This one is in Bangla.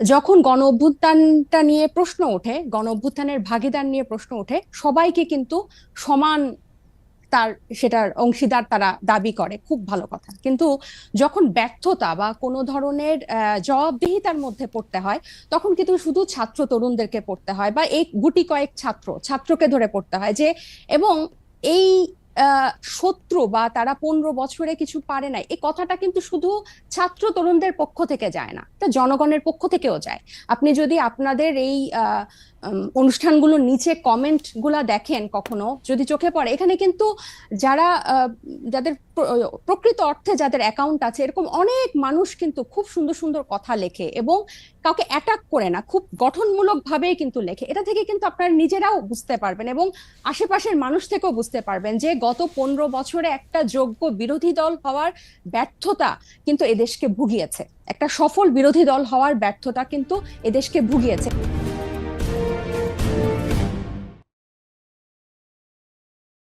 যখন গণ অভ্যুত্থানটা নিয়ে প্রশ্ন ওঠে, গণ অভ্যুত্থানের ভাগিদার নিয়ে প্রশ্ন ওঠে, সবাইকে কিন্তু সমান তার সেটার অংশীদার তারা দাবি করে। খুব ভালো কথা। কিন্তু যখন ব্যর্থতা বা কোনো ধরনের জবাবদিহিতার মধ্যে পড়তে হয়, তখন কিন্তু শুধু ছাত্র তরুণদেরকে পড়তে হয় বা এই গুটি কয়েক ছাত্র, ছাত্রকে ধরে পড়তে হয় যে, এবং এই শত্রু বা তারা পনেরো বছরে কিছু পারে নাই। এই কথাটা কিন্তু শুধু ছাত্র তরুণদের পক্ষ থেকে যায় না তা জনগণের পক্ষ থেকেও যায়। আপনি যদি আপনাদের এই অনুষ্ঠানগুলোর নিচে কমেন্টগুলা দেখেন কখনো, যদি চোখে পড়ে। এখানে কিন্তু যারা যাদের প্রকৃত অর্থে যাদের অ্যাকাউন্ট আছে, এরকম অনেক মানুষ কিন্তু খুব সুন্দর সুন্দর কথা লেখে এবং কাউকে অ্যাটাক করে না, খুব গঠনমূলক ভাবেই কিন্তু লেখে। এটা থেকে কিন্তু আপনারা নিজেরাও বুঝতে পারবেন এবং আশেপাশের মানুষ থেকেও বুঝতে পারবেন যে গত পনেরো বছরে একটা যোগ্য বিরোধী দল হওয়ার ব্যর্থতা কিন্তু এদেশকে ভুগিয়েছে। একটা সফল বিরোধী দল হওয়ার ব্যর্থতা কিন্তু এদেশকে ভুগিয়েছে।